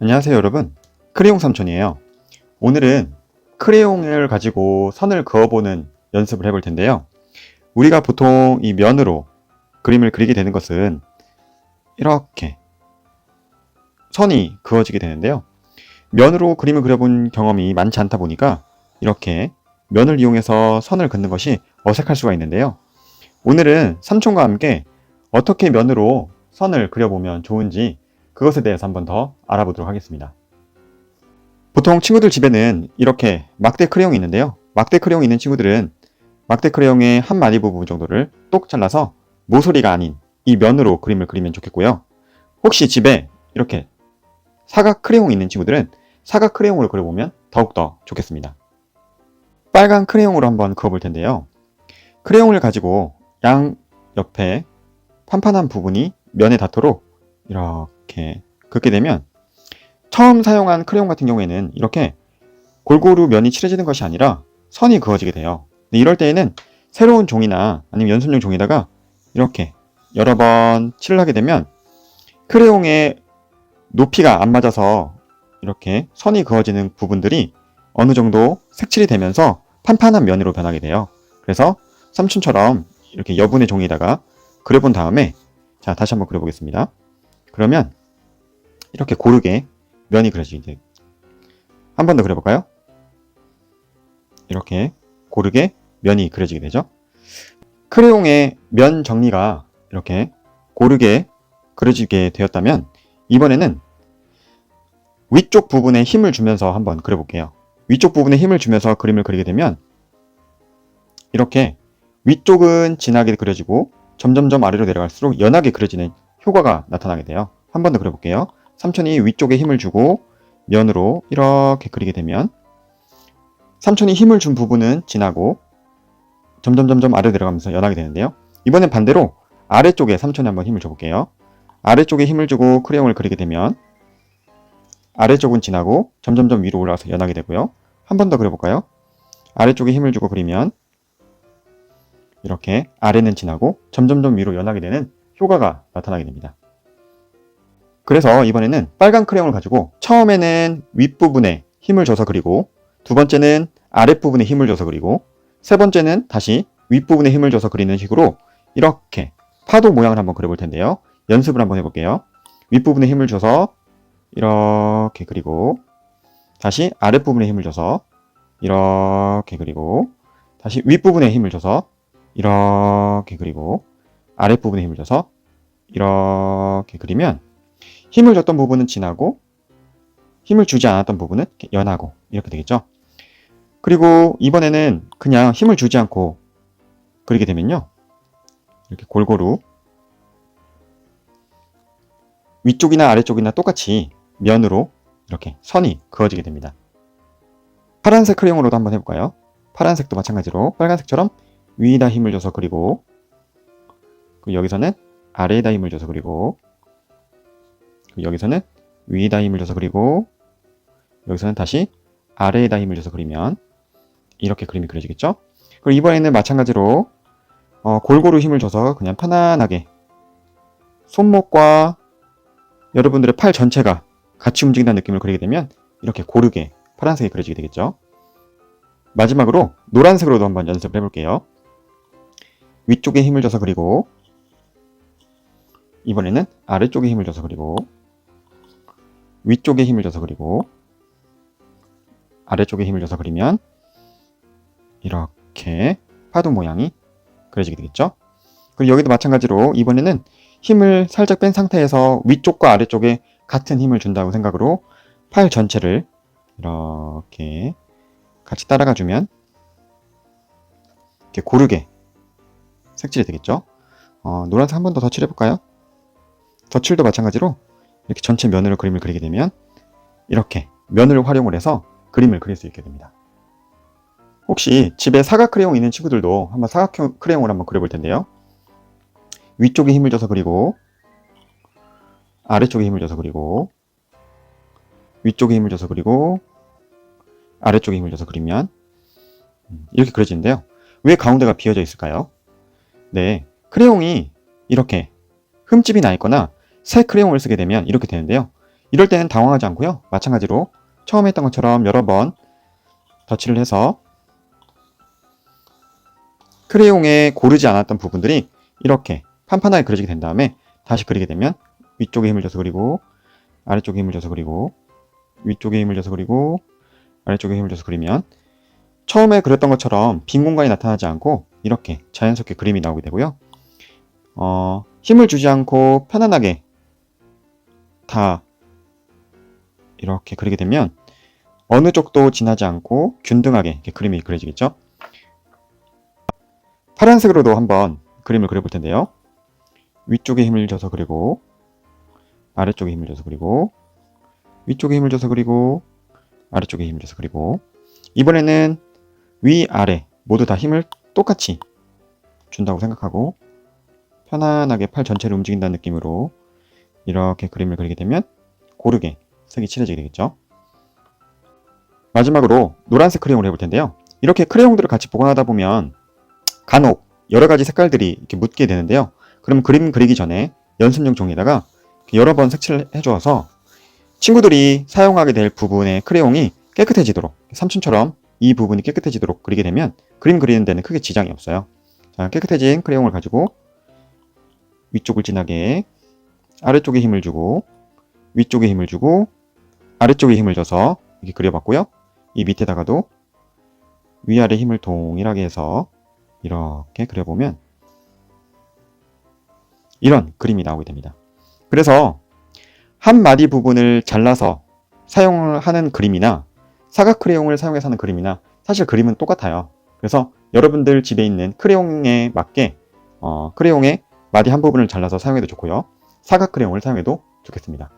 안녕하세요 여러분. 크레용 삼촌이에요. 오늘은 크레용을 가지고 선을 그어보는 연습을 해볼 텐데요. 우리가 보통 이 면으로 그림을 그리게 되는 것은 이렇게 선이 그어지게 되는데요. 면으로 그림을 그려본 경험이 많지 않다 보니까 이렇게 면을 이용해서 선을 긋는 것이 어색할 수가 있는데요. 오늘은 삼촌과 함께 어떻게 면으로 선을 그려보면 좋은지 그것에 대해서 한번 더 알아보도록 하겠습니다. 보통 친구들 집에는 이렇게 막대 크레용이 있는데요. 막대 크레용이 있는 친구들은 막대 크레용의 한 마디 부분 정도를 똑 잘라서 모서리가 아닌 이 면으로 그림을 그리면 좋겠고요. 혹시 집에 이렇게 사각 크레용이 있는 친구들은 사각 크레용으로 그려보면 더욱더 좋겠습니다. 빨간 크레용으로 한번 그어볼 텐데요. 크레용을 가지고 양 옆에 판판한 부분이 면에 닿도록 이렇게 긋게 되면 처음 사용한 크레용 같은 경우에는 이렇게 골고루 면이 칠해지는 것이 아니라 선이 그어지게 돼요. 이럴 때에는 새로운 종이나 아니면 연습용 종이다가 이렇게 여러 번 칠을 하게 되면 크레용의 높이가 안 맞아서 이렇게 선이 그어지는 부분들이 어느 정도 색칠이 되면서 판판한 면으로 변하게 돼요. 그래서 삼촌처럼 이렇게 여분의 종이에다가 그려본 다음에 자 다시 한번 그려보겠습니다. 그러면 이렇게 고르게 면이 그려지게 한 번 더 그려볼까요? 이렇게 고르게 면이 그려지게 되죠. 크레용의 면 정리가 이렇게 고르게 그려지게 되었다면 이번에는 위쪽 부분에 힘을 주면서 한번 그려볼게요. 위쪽 부분에 힘을 주면서 그림을 그리게 되면 이렇게 위쪽은 진하게 그려지고 점점점 아래로 내려갈수록 연하게 그려지는 효과가 나타나게 돼요. 한 번 더 그려볼게요. 삼촌이 위쪽에 힘을 주고 면으로 이렇게 그리게 되면 삼촌이 힘을 준 부분은 진하고 점점점점 아래로 내려가면서 연하게 되는데요. 이번엔 반대로 아래쪽에 삼촌이 한번 힘을 줘볼게요. 아래쪽에 힘을 주고 크레용을 그리게 되면 아래쪽은 진하고 점점점 위로 올라가서 연하게 되고요. 한 번 더 그려볼까요? 아래쪽에 힘을 주고 그리면 이렇게 아래는 진하고 점점점 위로 연하게 되는 효과가 나타나게 됩니다. 그래서 이번에는 빨간 크레용을 가지고 처음에는 윗부분에 힘을 줘서 그리고 두 번째는 아랫부분에 힘을 줘서 그리고 세 번째는 다시 윗부분에 힘을 줘서 그리는 식으로 이렇게 파도 모양을 한번 그려볼 텐데요. 연습을 한번 해볼게요. 윗부분에 힘을 줘서 이렇게 그리고 다시 아랫부분에 힘을 줘서 이렇게 그리고 다시 윗부분에 힘을 줘서 이렇게 그리고 아랫부분에 힘을 줘서 이렇게 그리면 힘을 줬던 부분은 진하고 힘을 주지 않았던 부분은 연하고 이렇게 되겠죠. 그리고 이번에는 그냥 힘을 주지 않고 그리게 되면요. 이렇게 골고루 위쪽이나 아래쪽이나 똑같이 면으로 이렇게 선이 그어지게 됩니다. 파란색 크레용으로도 한번 해볼까요? 파란색도 마찬가지로 빨간색처럼 위에다 힘을 줘서 그리고 여기서는 아래에다 힘을 줘서 그리고 여기서는 위에다 힘을 줘서 그리고 여기서는 다시 아래에다 힘을 줘서 그리면 이렇게 그림이 그려지겠죠? 그리고 이번에는 마찬가지로 어, 골고루 힘을 줘서 그냥 편안하게 손목과 여러분들의 팔 전체가 같이 움직인다는 느낌을 그리게 되면 이렇게 고르게 파란색이 그려지게 되겠죠? 마지막으로 노란색으로도 한번 연습을 해볼게요. 위쪽에 힘을 줘서 그리고 이번에는 아래쪽에 힘을 줘서 그리고 위쪽에 힘을 줘서 그리고 아래쪽에 힘을 줘서 그리면 이렇게 파도 모양이 그려지게 되겠죠. 그리고 여기도 마찬가지로 이번에는 힘을 살짝 뺀 상태에서 위쪽과 아래쪽에 같은 힘을 준다고 생각으로 팔 전체를 이렇게 같이 따라가 주면 이렇게 고르게 색칠이 되겠죠. 어, 노란색 한 번 더 덧칠해 볼까요? 덧칠도 마찬가지로 이렇게 전체 면으로 그림을 그리게 되면 이렇게 면을 활용을 해서 그림을 그릴 수 있게 됩니다. 혹시 집에 사각 크레용 있는 친구들도 한번 사각 크레용을 한번 그려볼 텐데요. 위쪽에 힘을 줘서 그리고 아래쪽에 힘을 줘서 그리고 위쪽에 힘을 줘서 그리고 아래쪽에 힘을 줘서 그리면 음, 이렇게 그려지는데요. 왜 가운데가 비어져 있을까요? 네, 크레용이 이렇게 흠집이 나 있거나 새 크레용을 쓰게 되면 이렇게 되는데요. 이럴 때는 당황하지 않고요. 마찬가지로 처음에 했던 것처럼 여러 번 덧칠을 해서 크레용에 고르지 않았던 부분들이 이렇게 판판하게 그려지게 된 다음에 다시 그리게 되면 위쪽에 힘을 줘서 그리고 아래쪽에 힘을 줘서 그리고 위쪽에 힘을 줘서 그리고 아래쪽에 힘을 줘서 그리면 처음에 그렸던 것처럼 빈 공간이 나타나지 않고 이렇게 자연스럽게 그림이 나오게 되고요. 어, 힘을 주지 않고 편안하게 다 이렇게 그리게 되면 어느 쪽도 지나지 않고 균등하게 그림이 그려지겠죠. 파란색으로도 한번 그림을 그려볼 텐데요. 위쪽에 힘을 줘서 그리고 아래쪽에 힘을 줘서 그리고 위쪽에 힘을 줘서 그리고 아래쪽에 힘을 줘서 그리고 이번에는 위, 아래 모두 다 힘을 똑같이 준다고 생각하고 편안하게 팔 전체를 움직인다는 느낌으로 이렇게 그림을 그리게 되면 고르게 색이 칠해지게 되겠죠. 마지막으로 노란색 크레용을 해볼 텐데요. 이렇게 크레용들을 같이 보관하다 보면 간혹 여러 가지 색깔들이 이렇게 묻게 되는데요. 그럼 그림 그리기 전에 연습용 종이에다가 여러 번 색칠을 해주어서 친구들이 사용하게 될 부분의 크레용이 깨끗해지도록 삼촌처럼 이 부분이 깨끗해지도록 그리게 되면 그림 그리는 데는 크게 지장이 없어요. 자, 깨끗해진 크레용을 가지고 위쪽을 진하게 아래쪽에 힘을 주고 위쪽에 힘을 주고 아래쪽에 힘을 줘서 이렇게 그려봤고요. 이 밑에다가도 위아래 힘을 동일하게 해서 이렇게 그려보면 이런 그림이 나오게 됩니다. 그래서 한 마디 부분을 잘라서 사용을 하는 그림이나 사각 크레용을 사용해서 하는 그림이나 사실 그림은 똑같아요. 그래서 여러분들 집에 있는 크레용에 맞게 어, 크레용의 마디 한 부분을 잘라서 사용해도 좋고요. 사각 크레용을 사용해도 좋겠습니다.